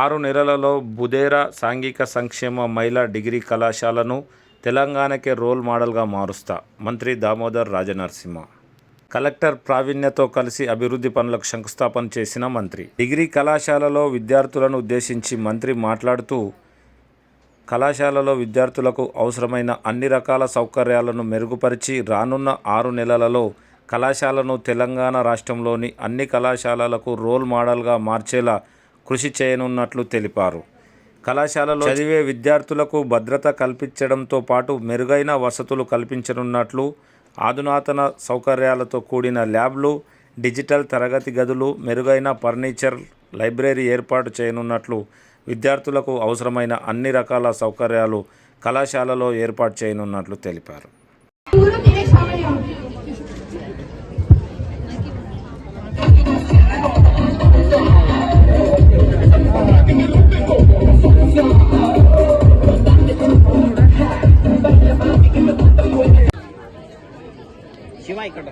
ఆరు నెలలలో బుదేరా సాంఘిక సంక్షేమ మహిళా డిగ్రీ కళాశాలను తెలంగాణకే రోల్ మోడల్గా మారుస్తా మంత్రి దామోదర్ రాజనరసింహ. కలెక్టర్ ప్రావీణ్యతో కలిసి అభివృద్ధి పనులకు శంకుస్థాపన చేసిన మంత్రి. డిగ్రీ కళాశాలలో విద్యార్థులను ఉద్దేశించి మంత్రి మాట్లాడుతూ కళాశాలలో విద్యార్థులకు అవసరమైన అన్ని రకాల సౌకర్యాలను మెరుగుపరిచి రానున్న ఆరు నెలలలో కళాశాలను తెలంగాణ రాష్ట్రంలోని అన్ని కళాశాలలకు రోల్ మోడల్గా మార్చేలా కృషి చేయనున్నట్లు తెలిపారు. కళాశాలలో చదివే విద్యార్థులకు భద్రత కల్పించడంతో పాటు మెరుగైన వసతులు కల్పించనున్నట్లు ఆధునాతన సౌకర్యాలతో కూడిన ల్యాబ్లు డిజిటల్ తరగతి గదులు మెరుగైన ఫర్నిచర్ లైబ్రరీ ఏర్పాటు చేయనున్నట్లు విద్యార్థులకు అవసరమైన అన్ని రకాల సౌకర్యాలు కళాశాలలో ఏర్పాటు చేయనున్నట్లు తెలిపారు. శివ ఇక్కడ.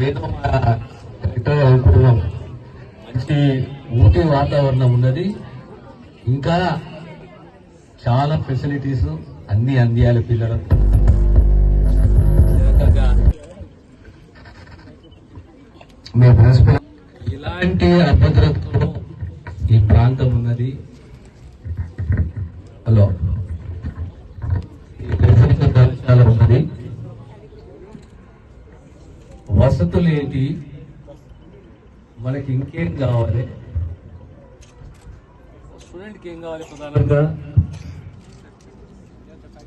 నేను మా మంచి ఊటీ వాతావరణం ఉన్నది. ఇంకా చాలా ఫెసిలిటీస్ అన్ని అందియాలి పిల్లలకు. మీ ప్రిన్సిపల్ ఇలాంటి అభద్రతతో ఈ ప్రాంతం ఉన్నది హలో ఈ రెసిడెన్షియల్ కళాశాల ఉన్నది ఏంటి మనకి ఇంకేం కావాలి? స్టూడెంట్కి ఏం కావాలి ప్రధానంగా?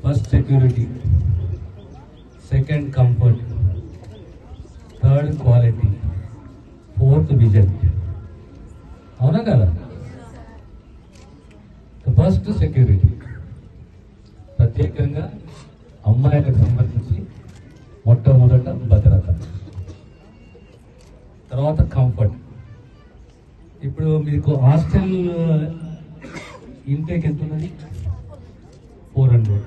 First security second comfort third quality fourth vision. అవునా కదా? ఫస్ట్ సెక్యూరిటీ ప్రత్యేకంగా అమ్మాయిలకు సంబంధించి మొట్టమొదట ఫోర్ హండ్రెడ్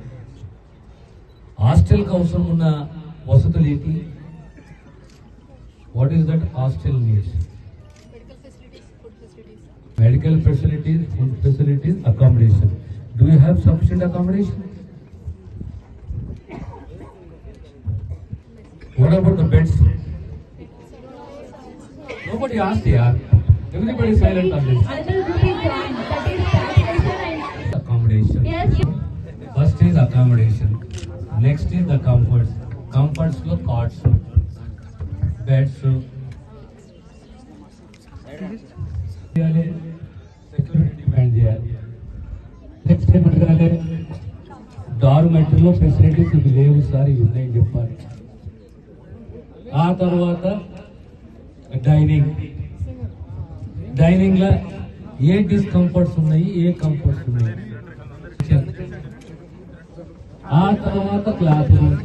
హాస్టల్కి అవసరం ఉన్న వసతులు ఏంటి what is that hostel needs medical facilities, food facilities, accommodation. Do you have sufficient accommodation? What about the beds? Nobody asked here. Everybody is silent on this. Is accommodation. Next is the comforts. Comforts లో cots, beds. చేయాలి security demand చేయాలి next ఏం అడగాలి డార్మెటరీలో facilities ఇవి లేవు sir ఇవి ఉన్నాయని చెప్పాలి ఆ తర్వాత డైనింగ్ డైనింగ్లో ఏ డిస్కంఫర్ట్స్ ఉన్నాయి ఏ కంఫర్ట్స్ ఉన్నాయి ఆ తర్వాత క్లాస్ రూమ్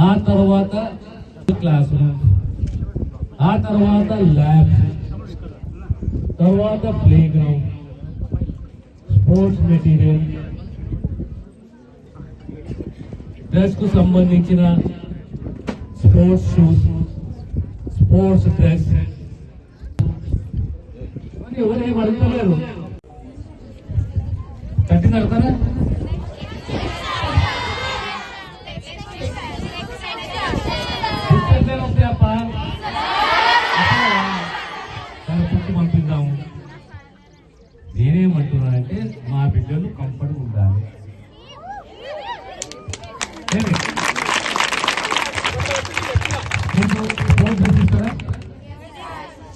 ఆ తర్వాత క్లాస్ రూమ్ ఆ తర్వాత ల్యాబ్ తర్వాత ప్లే గ్రౌండ్ స్పోర్ట్స్ మెటీరియల్ డ్రెస్కు సంబంధించిన స్పోర్ట్స్ షూస్ స్పోర్ట్స్ డ్రెస్ ఎవరేం అడుగుతలేరు? కట్టిన కడతారా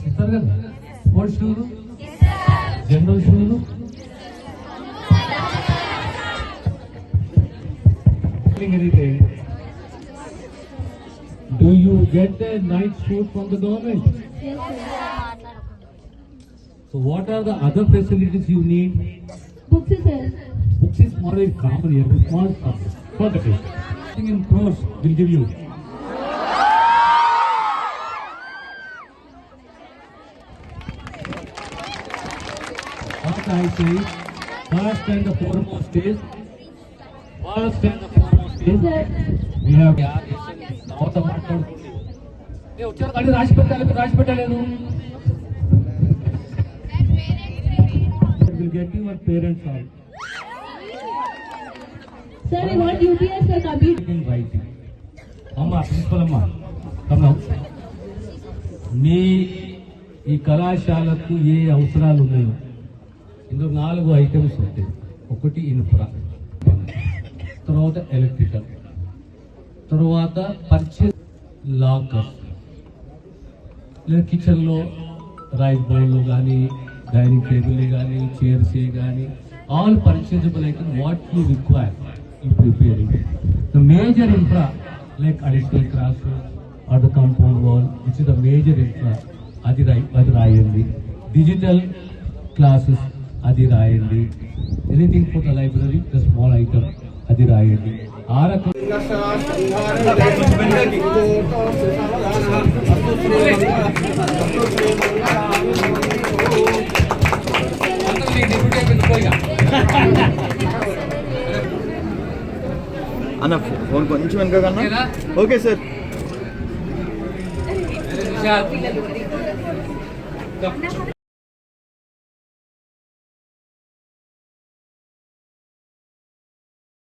ఇస్తారా కదా స్పోర్ట్స్ షూలు జనరల్ షూలు అయితే Do you get a night suit from the government? So what are the other facilities you need? Books is there. Books is more a common counting in crores will give you. What I say, first and the foremost is, first and the foremost is, we have north of our गाड़ी Rajpet Rajpet will get your parents out. అమ్మా I principal అమ్మా కమ్మా మీ ఈ కళాశాలకు ఏ అవసరాలు ఉన్నాయో. ఇందులో నాలుగు ఐటమ్స్ ఉంటాయి. ఒకటి ఇన్ఫ్రా తర్వాత ఎలక్ట్రికల్ తర్వాత పర్చేస్ లాకర్ లేదా కిచెన్లో రైస్ బౌల్ కానీ డైనింగ్ టేబుల్ కానీ చైర్స్ కానీ all purchasable item what you require in preparing the major infra like additional cross or the compound wall it's the major infra అది రాయి అది రాయండి డిజిటల్ క్లాసెస్ అది రాయండి anything for the library the small item అది రాయండి ఆ కొంచెం వెనక కన్నా? Okay sir.